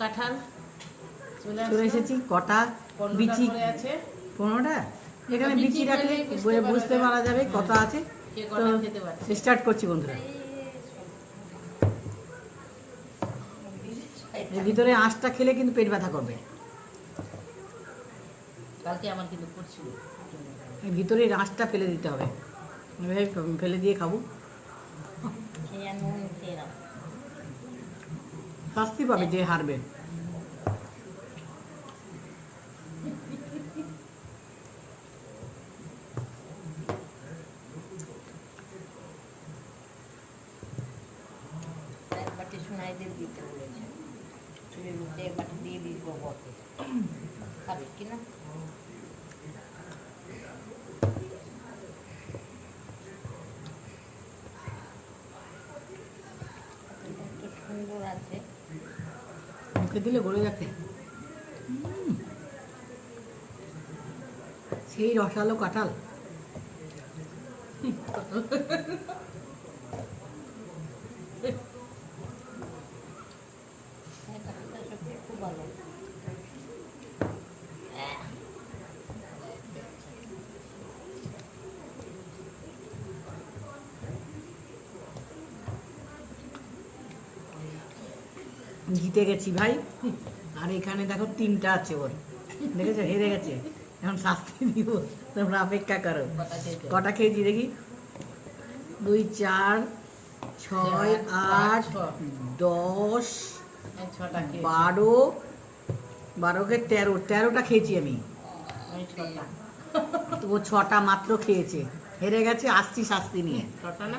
কাঁঠাল। চলে এসেছি কটা? বিচি। আছে। পনেরোটা? এখানে বিচি রাখলে বুঝতে পারা যাবে কটা আছে। তো স্টার্ট করছি বন্ধুরা। ভিতরে আঁশটা খেলে কিন্তু পেট ব্যথা করবে। কালকে আমার কিন্তু করছিল। ভিতরে আঁশটা ফেলে দিতে হবে। ফেলে দিয়ে খাব। শাস্তি পাবে যে হারবে। সোনাইদের দিতে বলেছে চুলের মধ্যে এক বাটি দিয়ে দিস বাবাকে খাবে কি না কত সুন্দর আছে মুখে দিলে গলে যাচ্ছে। সেই রসালো কাঁঠাল। জিতে গেছি ভাই। আর এখানে দেখো তিনটা আছে ওর। দেখেছ? হেরে গেছে। এখন শাস্তি দিব। তোমরা অপেক্ষা করো। কটা খেয়েছি দেখি? দুই চার ছয় আট দশ বারো বারোকে তেরো। তেরোটা খেয়েছি আমি। ও ছটা মাত্র খেয়েছে। হেরে গেছে আসছি শাস্তি নিয়ে। ছটা না?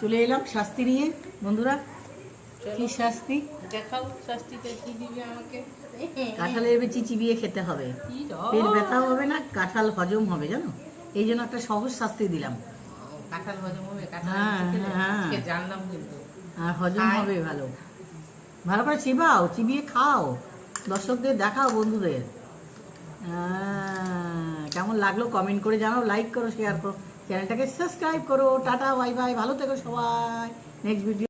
চলে এলাম শাস্তি নিয়ে। বন্ধুরা কি শাস্তি? দেখাও শাস্তিতে কি দিবে আমাকে? কাঁঠালের বেচি চিবিয়ে খেতে হবে। পেট রস। হবে না কাঁঠাল হজম হবে জানো? এই জন্য একটা সহজ শাস্তি দিলাম। কাঁঠাল হজম হবে কাঁঠাল হ্যাঁ? হ্যাঁ। আজকে জানলাম কিন্তু। আর হজম হবে ভালো। ভালো করে চিবাও চিবিয়ে খাও। দর্শকদের দেখাও বন্ধুদের। কেমন লাগল কমেন্ট করে জানাও লাইক করো শেয়ার করো। চ্যানেলটাকে সাবস্ক্রাইব করো। টাটা বাই বাই ভালো থেকো সবাই। Next video